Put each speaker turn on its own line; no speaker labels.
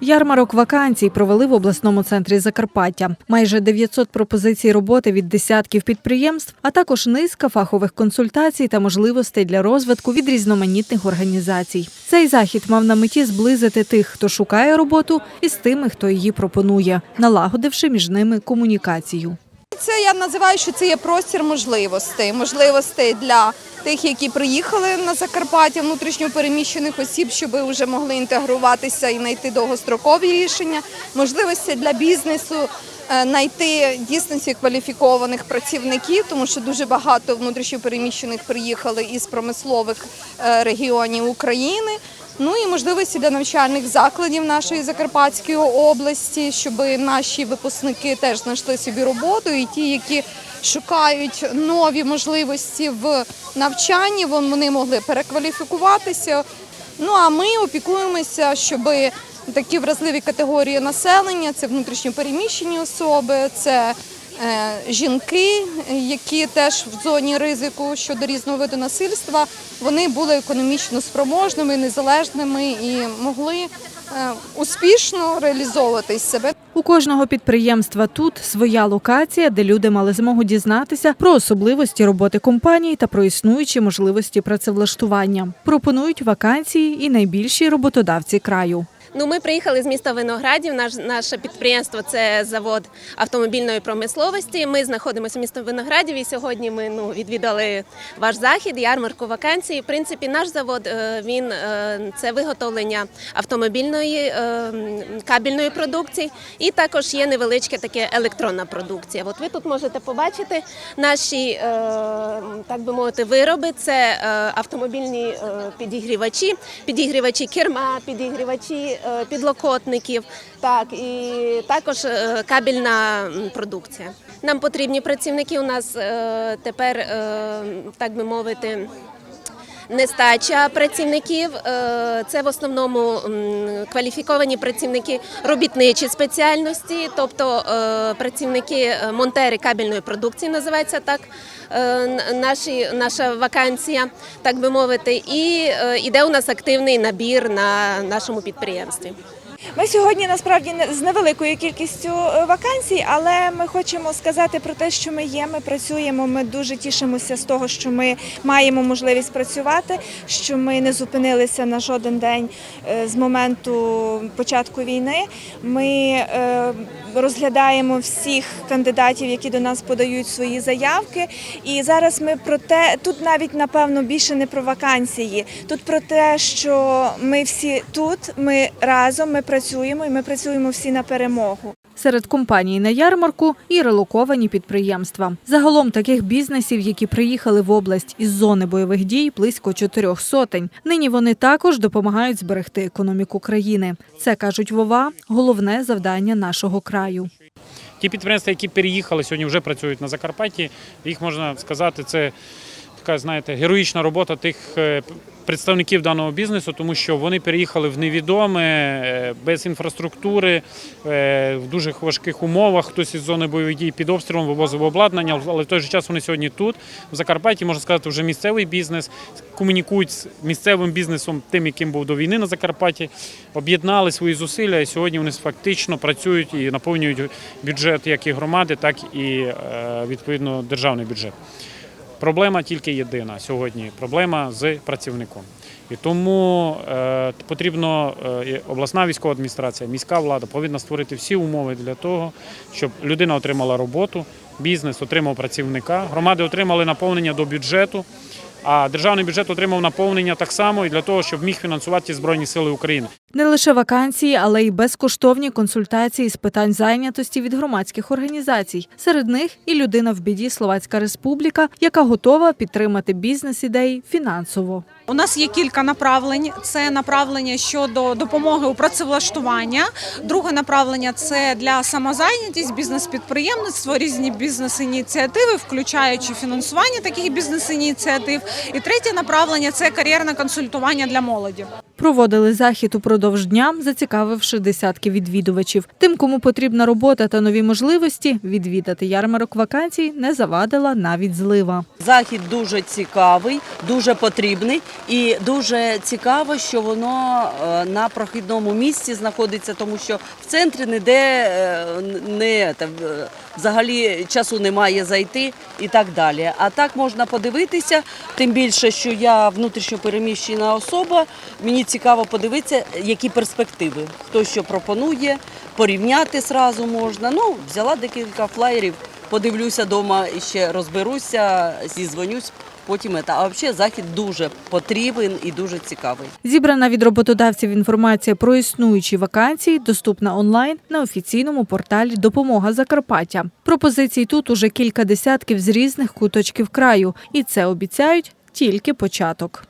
Ярмарок вакансій провели в обласному центрі Закарпаття. Майже 900 пропозицій роботи від десятків підприємств, а також низка фахових консультацій та можливостей для розвитку від різноманітних організацій. Цей захід мав на меті зблизити тих, хто шукає роботу, із тими, хто її пропонує, налагодивши між ними комунікацію.
Це я називаю, що це є простір можливостей. Можливостей для тих, які приїхали на Закарпаття, внутрішньо переміщених осіб, щоб вже могли інтегруватися і знайти довгострокові рішення. Можливості для бізнесу е, знайти дійсно кваліфікованих працівників, тому що дуже багато внутрішньо переміщених приїхали із промислових е, регіонів України. Ну і можливості для навчальних закладів нашої Закарпатської області, щоб наші випускники теж знайшли собі роботу, і ті, які шукають нові можливості в навчанні, вони могли перекваліфікуватися. Ну а ми опікуємося, щоб такі вразливі категорії населення це внутрішньо переміщені особи, це жінки, які теж в зоні ризику щодо різного виду насильства, вони були економічно спроможними, незалежними і могли е, успішно реалізовувати себе.
У кожного підприємства тут своя локація, де люди мали змогу дізнатися про особливості роботи компаній та про існуючі можливості працевлаштування. Пропонують вакансії і найбільші роботодавці краю.
Ну, ми приїхали з міста Виноградів. Наш наше підприємство це завод автомобільної промисловості. Ми знаходимося в місті Виноградів. І сьогодні ми ну відвідали ваш захід, ярмарку вакансій. В принципі, наш завод е, він е, це виготовлення автомобільної е, кабельної продукції, і також є невеличке таке електронна продукція. От ви тут можете побачити наші так би мовити вироби. Це автомобільні підігрівачі, підігрівачі керма, підігрівачі підлокотників, так і також е, кабельна продукція. Нам потрібні працівники. У нас е, тепер, е, так би мовити. Нестача працівників е, це в основному кваліфіковані працівники робітничі спеціальності, тобто е, працівники е, монтери кабельної продукції, називається так наші, наша вакансія, так би мовити, і іде у нас активний набір на нашому підприємстві.
Ми сьогодні насправді з невеликою кількістю вакансій, але ми хочемо сказати про те, що ми є. Ми працюємо. Ми дуже тішимося з того, що ми маємо можливість працювати, що ми не зупинилися на жоден день е, з моменту початку війни. Ми е, розглядаємо всіх кандидатів, які до нас подають свої заявки. І зараз ми про те, тут навіть напевно більше не про вакансії, тут про те, що ми всі тут, ми разом, ми працюємо і ми працюємо всі на перемогу.
Серед компаній на ярмарку і релоковані підприємства. Загалом таких бізнесів, які приїхали в область із зони бойових дій, близько чотирьох сотень. Нині вони також допомагають зберегти економіку країни. Це кажуть вова, головне завдання нашого краю.
Ті підприємства, які переїхали, сьогодні вже працюють на Закарпатті. Їх можна сказати, це така, знаєте, героїчна робота тих е, представників даного бізнесу, тому що вони переїхали в невідоме, е, без інфраструктури, е, в дуже важких умовах. Хтось із зони бойових дій під обстрілом вивозив обладнання, але в той же час вони сьогодні тут, в Закарпатті, можна сказати, вже місцевий бізнес, комунікують з місцевим бізнесом, тим, яким був до війни на Закарпатті, об'єднали свої зусилля, і сьогодні вони фактично працюють і наповнюють бюджет як і громади, так і е, відповідно державний бюджет. Проблема тільки єдина сьогодні проблема з працівником. І тому е, потрібно е, обласна військова адміністрація, міська влада повинна створити всі умови для того, щоб людина отримала роботу, бізнес отримав працівника, громади отримали наповнення до бюджету, а державний бюджет отримав наповнення так само і для того, щоб міг фінансувати Збройні Сили України.
Не лише вакансії, але й безкоштовні консультації з питань зайнятості від громадських організацій. Серед них і людина в біді Словацька Республіка, яка готова підтримати бізнес-ідеї фінансово.
У нас є кілька направлень. Це направлення щодо допомоги у працевлаштування. Друге направлення це для самозайнятість, бізнес-підприємництво, різні бізнес-ініціативи, включаючи фінансування таких бізнес-ініціатив. І третє направлення це кар'єрне консультування для молоді.
Проводили захід упродовж дня, зацікавивши десятки відвідувачів. Тим, кому потрібна робота та нові можливості, відвідати ярмарок вакансій не завадила навіть злива.
Захід дуже цікавий, дуже потрібний. І дуже цікаво, що воно е, на прохідному місці знаходиться, тому що в центрі ніде е, не взагалі часу немає зайти і так далі. А так можна подивитися, тим більше, що я внутрішньопереміщена особа. Мені цікаво подивитися, які перспективи, хто що пропонує, порівняти зразу можна. Ну, взяла декілька флаєрів, подивлюся вдома ще розберуся, зізвонюсь. Потім це. А взагалі захід дуже потрібен і дуже цікавий.
Зібрана від роботодавців інформація про існуючі вакансії доступна онлайн на офіційному порталі Допомога Закарпаття. Пропозицій тут уже кілька десятків з різних куточків краю, і це обіцяють тільки початок.